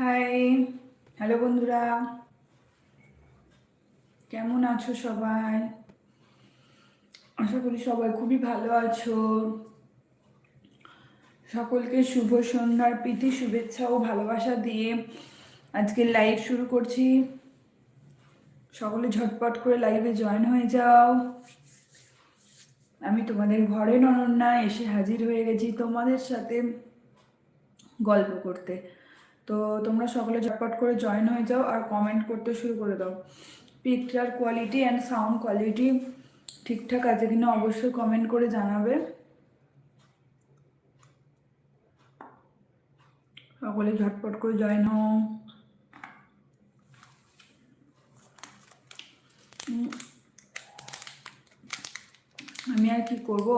Hi hello বন্ধুরা। কেমন আছো সবাই? আশা করি সবাই খুবই ভালো আছো। সকলকে শুভ সন্ধ্যার প্রীতি, শুভেচ্ছা ও ভালোবাসা দিয়ে আজকে লাইভ শুরু করছি। সকলে ঝটপট করে লাইভে জয়েন হয়ে যাও। আমি তোমাদের ঘরে ননন্যা, এসে হাজির হয়ে গেছি তোমাদের সাথে গল্প করতে। তো তোমরা সকলে ঝটপট করে জয়েন হয়ে যাও আর কমেন্ট করতে শুরু করে দাও। Picture quality and sound quality ঠিকঠাক আছে কিনা অবশ্যই কমেন্ট করে জানাবে। সকলে ঝটপট করে জয়েন হও। আমি আর কি করব?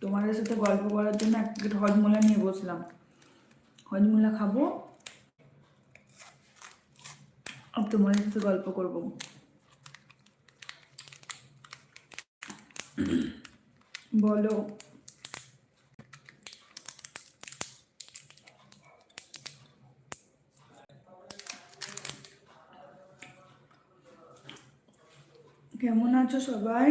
তোমাদের সাথে গল্প করার জন্য এক হজমোলা নিয়ে বসলাম। হজমোলা খাব। আর তোমাদের সাথে গল্প করব। বলো। কেমন আছো সবাই?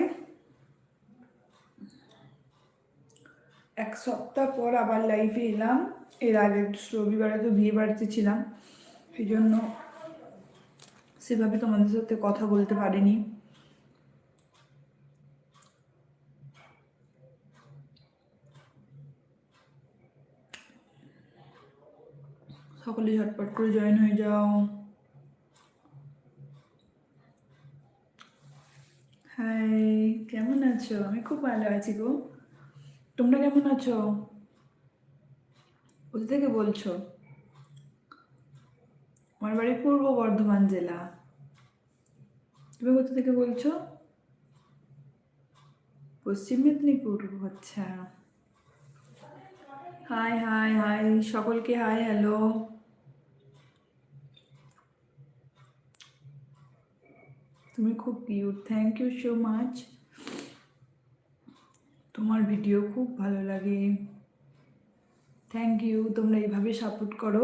এক সপ্তাহ পর আবার লাইফে এলাম। এর আগে রবিবারে তো বিয়ে বাড়িতে ছিলাম। সেই জন্য সেভাবে তোমাদের সাথে কথা বলতে পারিনি। সকলে ঝটপট করে জয়েন হয়ে যাও। হাই, কেমন আছো? আমি খুব ভালো আছি গো। তোমরা কেমন আছো? কোথা থেকে বলছো? আমার বাড়ি পূর্ব বর্ধমান জেলা। তুমি কোথা থেকে বলছো? পশ্চিম মেদিনীপুর আচ্ছা। হাই হাই হাই, সকলকে হাই, হ্যালো। তুমি খুব cute thank you so much তোমার ভিডিও খুব ভালো লাগে। থ্যাংক ইউ তোমরা এইভাবে সাপোর্ট করো,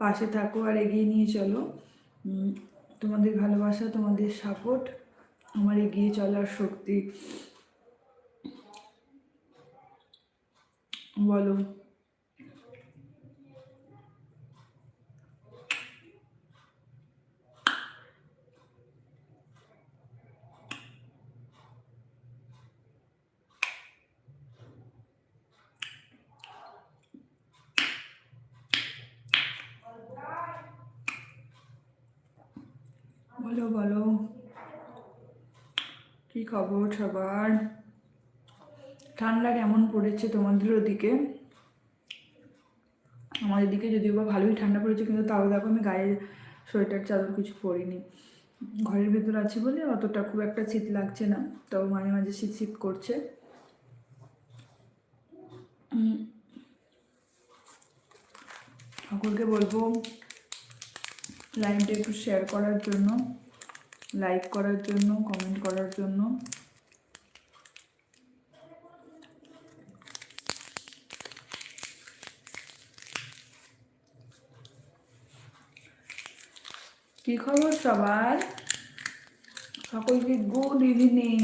পাশে থাকো আর এগিয়ে নিয়ে চলো। তোমাদের ভালোবাসা তোমাদের সাপোর্ট আমার এগিয়ে চলার শক্তি। বলো। বলো বলো। কি খবর সবার? ঠান্ডা কেমন পড়েছে তোমাদের ওদিকে? আমাদের দিকে যদিও বা ভালোই ঠান্ডা পড়েছে, কিন্তু তাও দেখো আমি গায়ে সোয়েটার চাদর কিছু পরিনি। ঘরের ভেতর আছি বলে অতটা খুব একটা শীত লাগছে না তবে মাঝে মাঝে শীত শীত করছে। সকলকে বলব লাইভটা একটু শেয়ার করার জন্য লাইক করার জন্য কমেন্ট করার জন্য। কি খবর সবার? সকলকে গুড ইভিনিং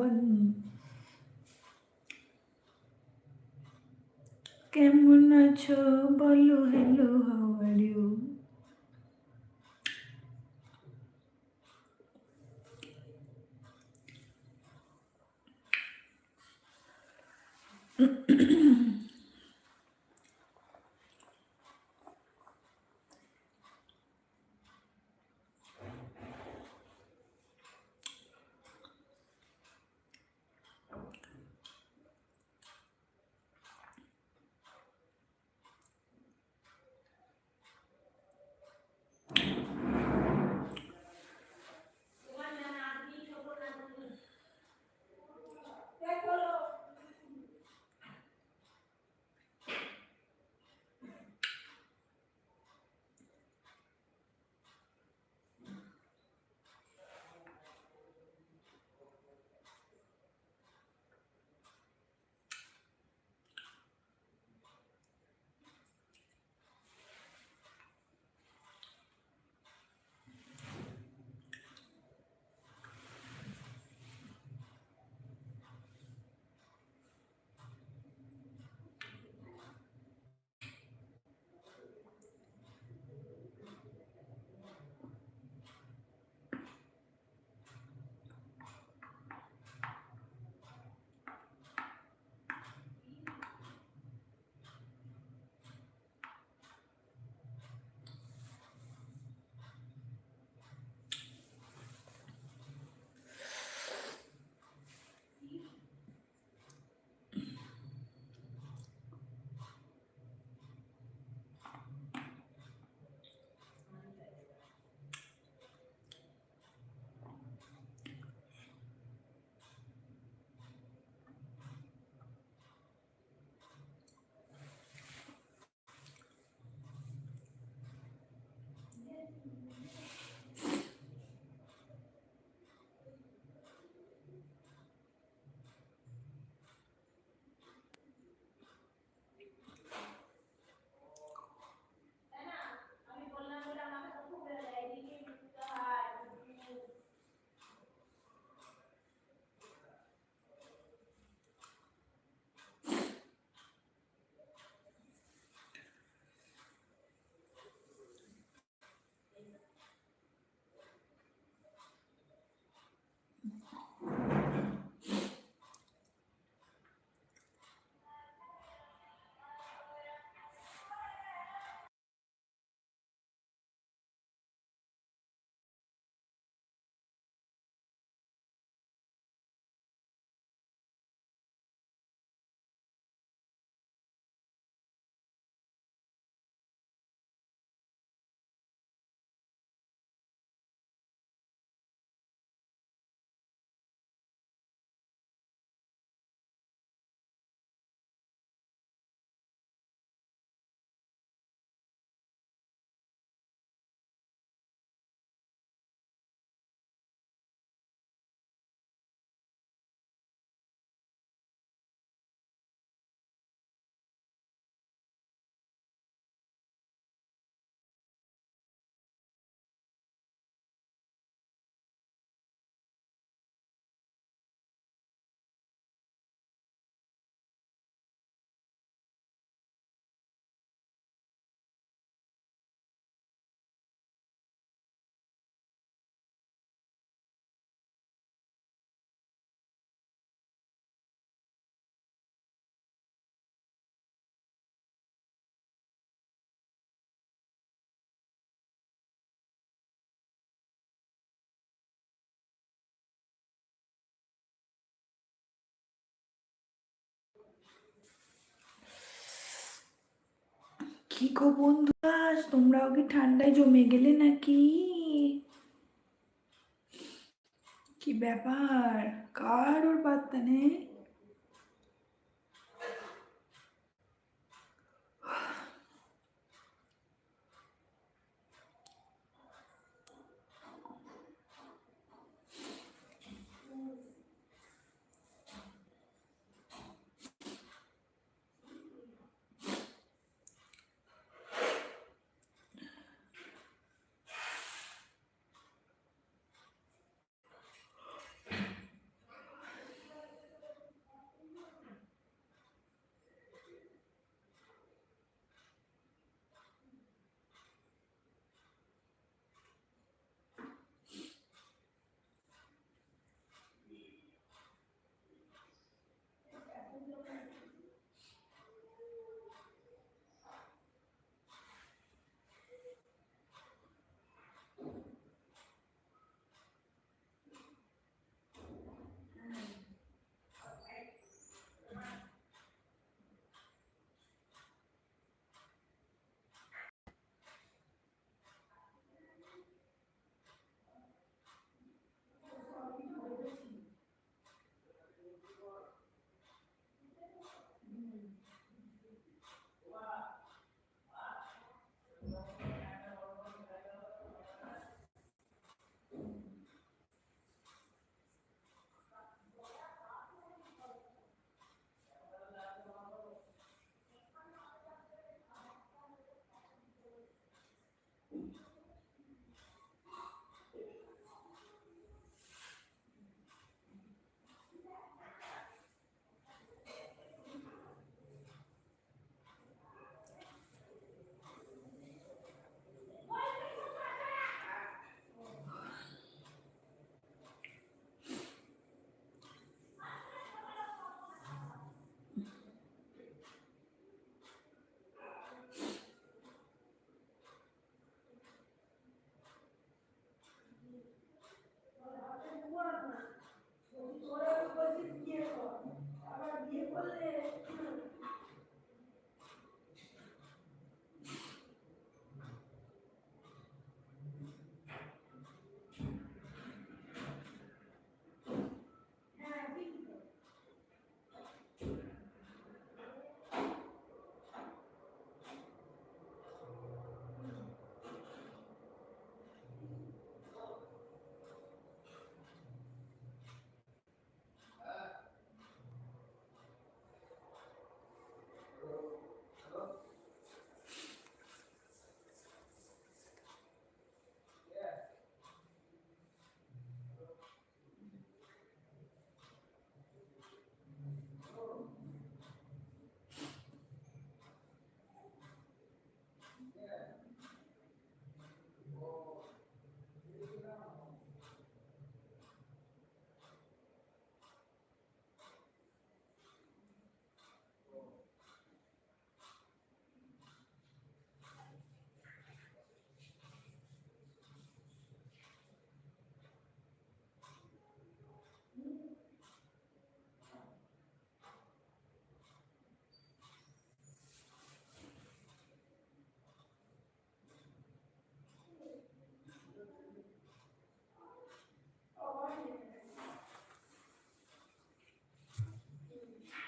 vân কেমন আছো বলো hello how are you Mm-hmm. কি গো বন্ধুরা, তোমরাও কি ঠান্ডায় জমে গেলে নাকি? কি ব্যাপার? কার ওর পাত্তা নেই